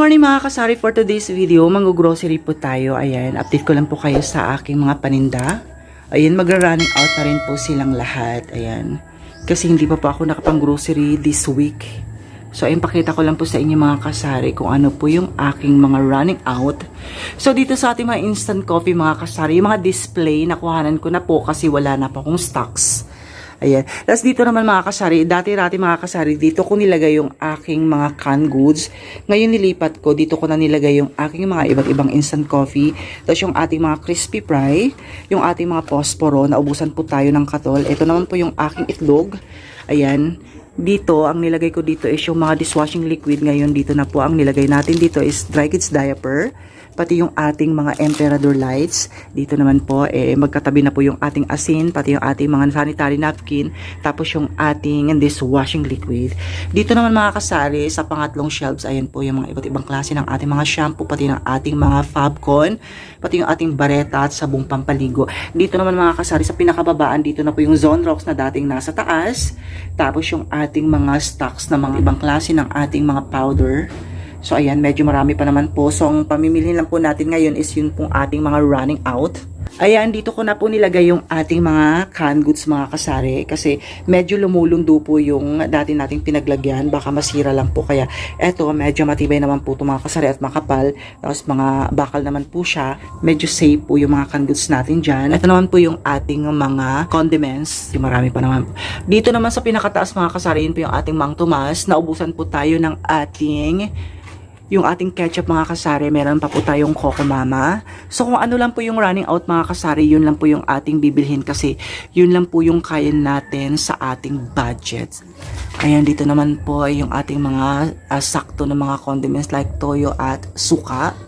morning mga kasari for today's video. Mag-grocery po tayo. Ayan, update ko lang po kayo sa aking mga paninda. Ayan, magra-running out na rin po silang lahat. Ayan. Kasi hindi pa po ako nakapang-grocery this week. So, ayun, pakita ko lang po sa inyo mga kasari kung ano po yung aking mga running out. So, dito sa ating mga instant coffee mga kasari, yung mga display, nakuhanan ko na po kasi wala na po akong stocks. Ayan. Tapos dito naman mga kasari, dati-dati mga kasari, dito ko nilagay yung aking mga canned goods. Ngayon nilipat ko, dito ko na nilagay yung aking mga iba't ibang instant coffee. Tapos yung ating mga crispy fry, yung ating mga posporo, naubusan po tayo ng katol. Ito naman po yung aking itlog. Ayan. Dito, ang nilagay ko dito is yung mga dishwashing liquid. Ngayon, dito na po ang nilagay natin dito is dry kids diaper pati yung ating mga emperador lights. Dito naman po, eh, magkatabi na po yung ating asin, pati yung ating mga sanitary napkin, tapos yung ating dishwashing liquid. Dito naman mga kasari, sa pangatlong shelves, ayan po yung mga iba't ibang klase ng ating mga shampoo, pati ng ating mga Fabcon, pati yung ating bareta at sabong pampaligo. Dito naman mga kasari, sa pinakababaan, dito na po yung Zone Rocks na dating nasa taas, tapos yung ating mga stocks na mga ibang klase ng ating mga powder, So ayan, medyo marami pa naman po. So ang pamimili lang po natin ngayon is yun pong ating mga running out. Ayan, dito ko na po nilagay yung ating mga canned goods mga kasari kasi medyo lumulundo po yung dati nating pinaglagyan. Baka masira lang po kaya eto medyo matibay naman po ito mga kasari at makapal. Tapos mga bakal naman po siya. Medyo safe po yung mga canned goods natin dyan. Ito naman po yung ating mga condiments. Yung marami pa naman. Dito naman sa pinakataas mga kasari, yun po yung ating Mang Tomas. Naubusan po tayo ng ating yung ating ketchup mga kasari, meron pa po tayong Coco Mama. So kung ano lang po yung running out mga kasari, yun lang po yung ating bibilhin kasi yun lang po yung kaya natin sa ating budget. Ayan, dito naman po ay yung ating mga uh, sakto na mga condiments like toyo at suka.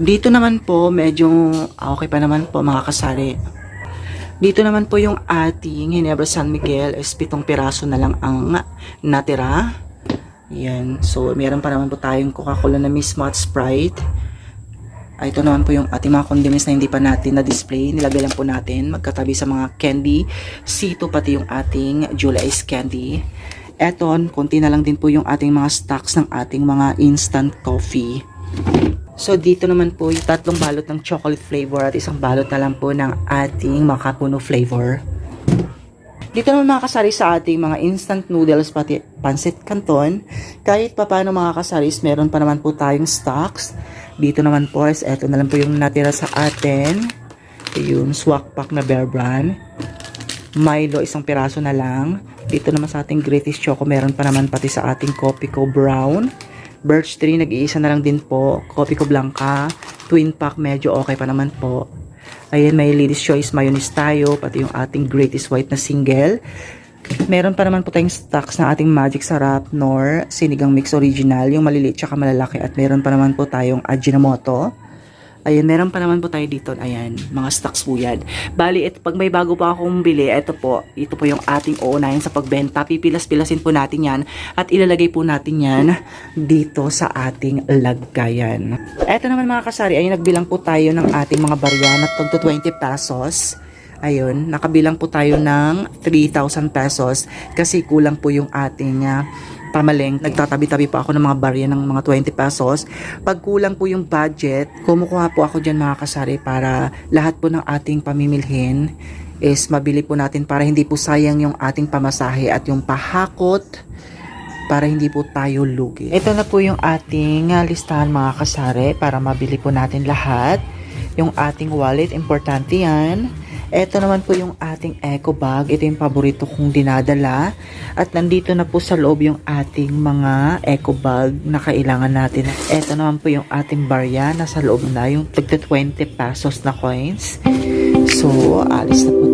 Dito naman po, medyo ah, okay pa naman po mga kasari. Dito naman po yung ating Ginebra San Miguel is pitong piraso na lang ang natira. Yan. So, meron pa naman po tayong Coca-Cola na mismo at Sprite. Ay, ito naman po yung ating mga condiments na hindi pa natin na-display. Nilagay lang po natin magkatabi sa mga candy. Sito pati yung ating Julia Ice Candy. Eto, konti na lang din po yung ating mga stocks ng ating mga instant coffee. So, dito naman po yung tatlong balot ng chocolate flavor at isang balot na lang po ng ating makapuno flavor. Dito naman mga kasari sa ating mga instant noodles pati pancit canton. Kahit pa paano mga kasaris, meron pa naman po tayong stocks. Dito naman po is eto na lang po yung natira sa atin. Yung swak pack na bear brand. Milo, isang piraso na lang. Dito naman sa ating British Choco, meron pa naman pati sa ating Copico Brown. Birch Tree, nag-iisa na lang din po. Copico Blanca, twin pack, medyo okay pa naman po. Ayan, may Ladies Choice mayonnaise tayo, pati yung ating Greatest White na single. Meron pa naman po tayong stocks na ating Magic Sarap nor Sinigang Mix Original, yung maliliit tsaka malalaki. At meron pa naman po tayong Ajinomoto. Ayan, meron pa naman po tayo dito. Ayan, mga stocks po yan. Bali, ito, pag may bago pa akong bili, ito po, ito po yung ating uunahin sa pagbenta. Pipilas-pilasin po natin yan at ilalagay po natin yan dito sa ating lagayan. Ito naman mga kasari, ay nagbilang po tayo ng ating mga barya na tagto 20 pesos. Ayun, nakabilang po tayo ng 3,000 pesos kasi kulang po yung ating uh, pamaling. Nagtatabi-tabi pa ako ng mga barya ng mga 20 pesos. Pag kulang po yung budget, kumukuha po ako dyan mga kasari para lahat po ng ating pamimilhin is mabili po natin para hindi po sayang yung ating pamasahe at yung pahakot para hindi po tayo lugi. Ito na po yung ating uh, listahan mga kasari para mabili po natin lahat. Yung ating wallet, importante yan. Ito naman po yung ating eco bag. Ito yung paborito kong dinadala. At nandito na po sa loob yung ating mga eco bag na kailangan natin. Ito naman po yung ating barya. Nasa loob na yung tagta 20 pesos na coins. So, alis na po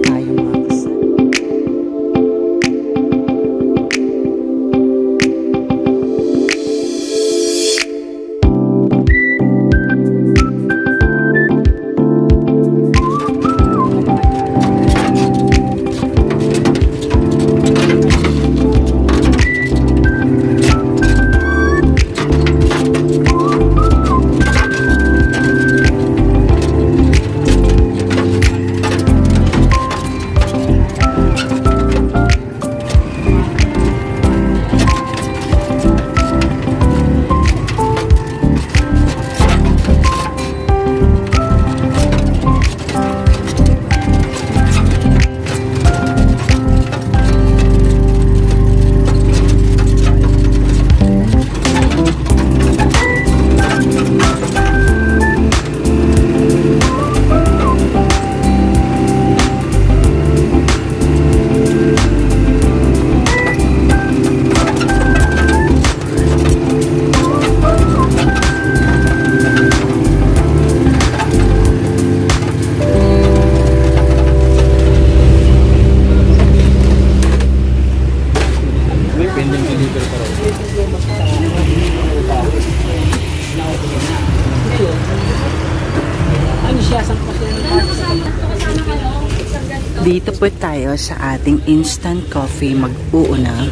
Dito po tayo sa ating instant coffee mag-uuna.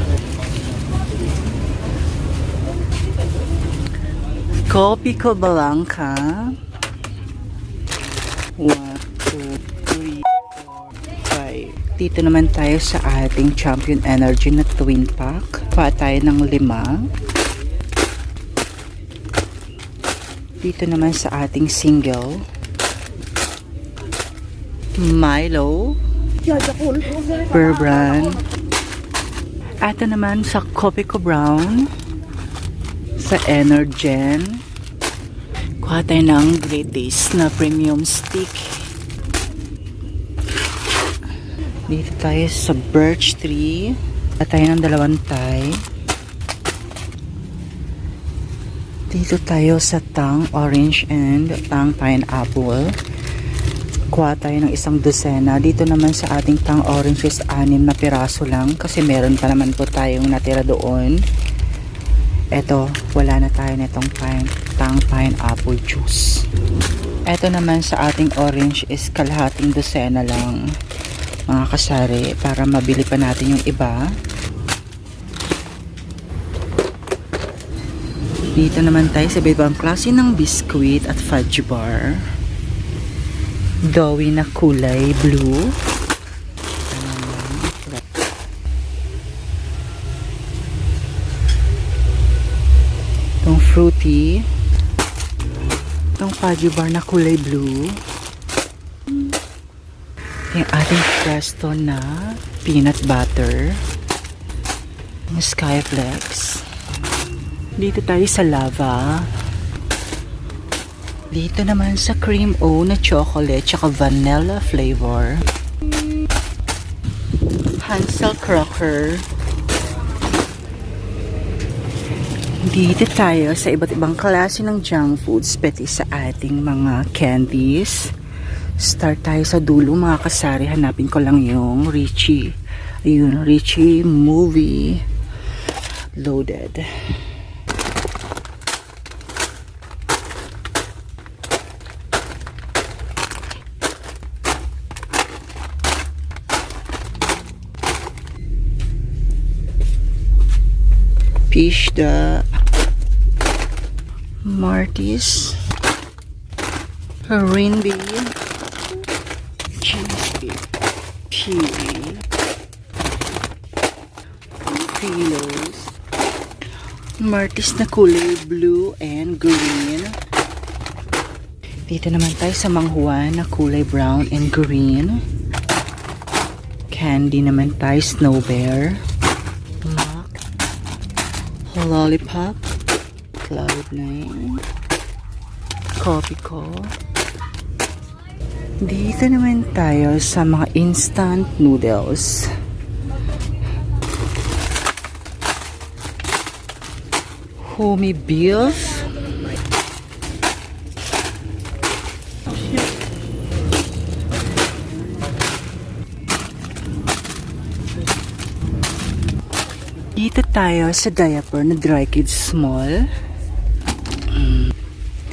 Kopi ko. 1, 2, 3, 4, 5. Dito naman tayo sa ating Champion Energy na twin pack. Pa tayo ng lima. Dito naman sa ating single. Milo. Per brand. Ito naman sa Kopi ko Brown. Sa Energen. Kuha tayo ng Great Taste na premium stick. Dito tayo sa Birch Tree. At tayo ng dalawang Thai. Dito tayo sa Tang Orange and Tang Pineapple. Kuha tayo ng isang dosena. Dito naman sa ating Tang Orange is anim na piraso lang kasi meron pa naman po tayong natira doon. Eto, wala na tayo nitong pine, Tang Pineapple Juice. Eto naman sa ating orange is kalahating dosena lang mga kasari para mabili pa natin yung iba. Dito naman tayo sa ibang klase ng biscuit at fudge bar. Doughy na kulay blue. Itong fruity. Itong fudge bar na kulay blue. Yung ating presto na peanut butter. Yung Skyflex. Dito tayo sa lava. Dito naman sa cream o na chocolate tsaka vanilla flavor. Hansel Crocker. Dito tayo sa iba't ibang klase ng junk foods pati sa ating mga candies. Start tayo sa dulo mga kasari. Hanapin ko lang yung Richie. Ayun, Richie Movie Loaded. Fish the Martis Rinby Cheesy Kiwi Pillows Martis na kulay blue and green. Dito naman tayo sa manghuan na kulay brown and green. Candy naman tayo Snow Bear Lollipop Cloud9 Coffee ko dito naman tayo sa mga instant noodles. Homey beef. Dito tayo sa diaper na Dry Kids Small. Mm.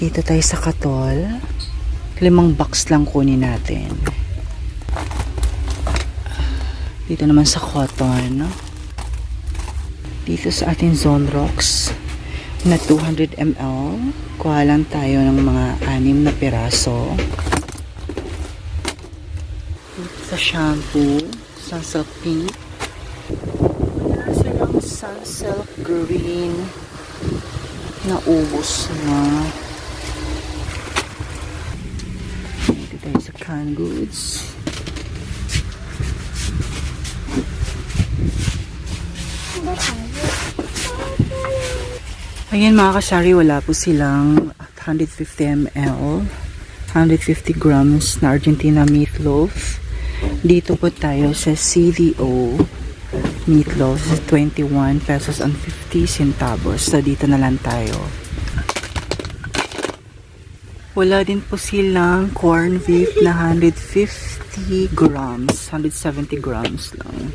Dito tayo sa Katol limang box lang kunin natin. Dito naman sa cotton. Dito sa ating Zone Rocks na 200 ml. Kuha lang tayo ng mga anim na piraso. Dito sa shampoo, Sunsilk Pink. Sunsilk Green. Naubos na. tayo sa canned goods. Ayan mga kasari, wala po silang 150 ml, 150 grams na Argentina meatloaf. Dito po tayo sa CDO meatloaf, 21 pesos and 50 centavos. So dito na lang tayo. Wala din po silang corn beef na 150 grams, 170 grams lang.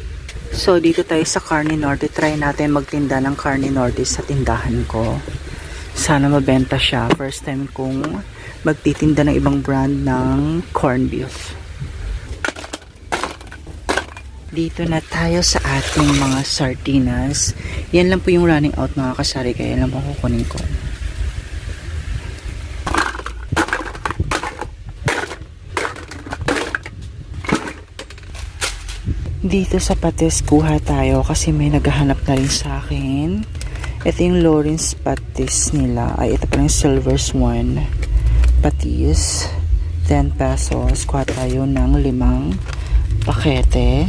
So, dito tayo sa Carne Norte. Try natin magtinda ng Carne Norte sa tindahan ko. Sana mabenta siya. First time kong magtitinda ng ibang brand ng corn beef. Dito na tayo sa ating mga sardinas. Yan lang po yung running out mga kasari. Kaya lang po kukunin ko. Dito sa Patis, kuha tayo kasi may naghahanap na rin sa akin. Ito yung Lawrence Patis nila. Ay, ito pa yung Silver's one. Patis. 10 pesos. Kuha tayo ng limang pakete.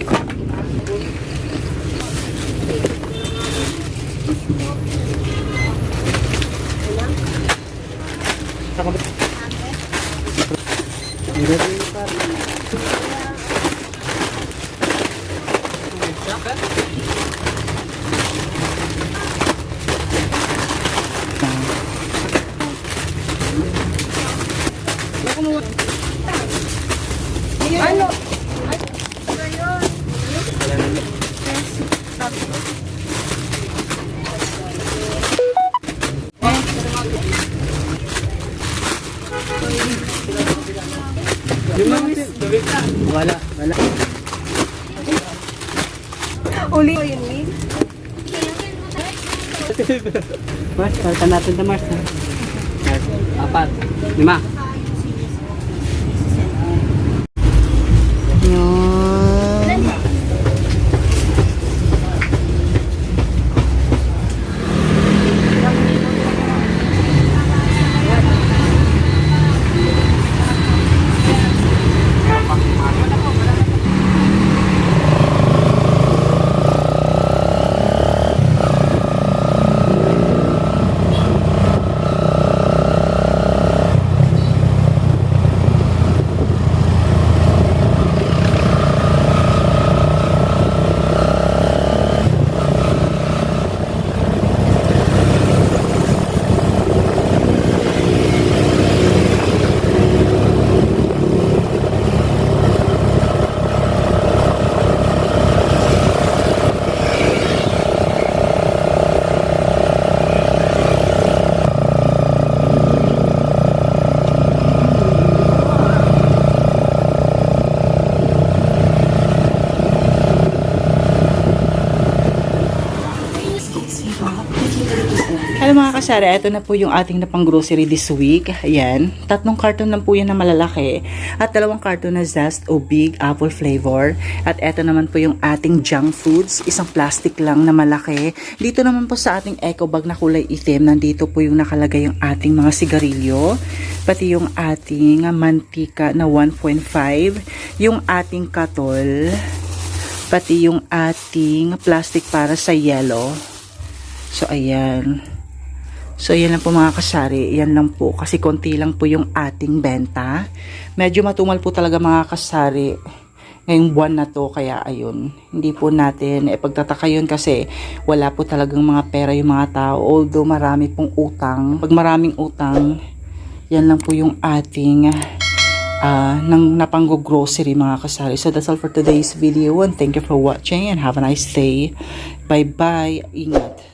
Wala, wala. Uli ko yun, Min. Mars, palitan natin na? Mars, Apat. Lima. Yun. Kasara, ito na po yung ating napang grocery this week. Ayan, tatlong carton lang po yan na malalaki at dalawang carton na zest o big apple flavor. At ito naman po yung ating junk foods, isang plastic lang na malaki. Dito naman po sa ating eco bag na kulay itim, nandito po yung nakalagay yung ating mga sigarilyo, pati yung ating mantika na 1.5, yung ating katol, pati yung ating plastic para sa yellow. So, ayan. So, ayan lang po mga kasari. Yan lang po. Kasi konti lang po yung ating benta. Medyo matumal po talaga mga kasari ngayong buwan na to. Kaya, ayun. Hindi po natin eh, pagtataka yun kasi wala po talagang mga pera yung mga tao. Although marami pong utang. Pag maraming utang, yan lang po yung ating uh, ng napanggo grocery mga kasari. So that's all for today's video and thank you for watching and have a nice day. Bye bye. Ingat.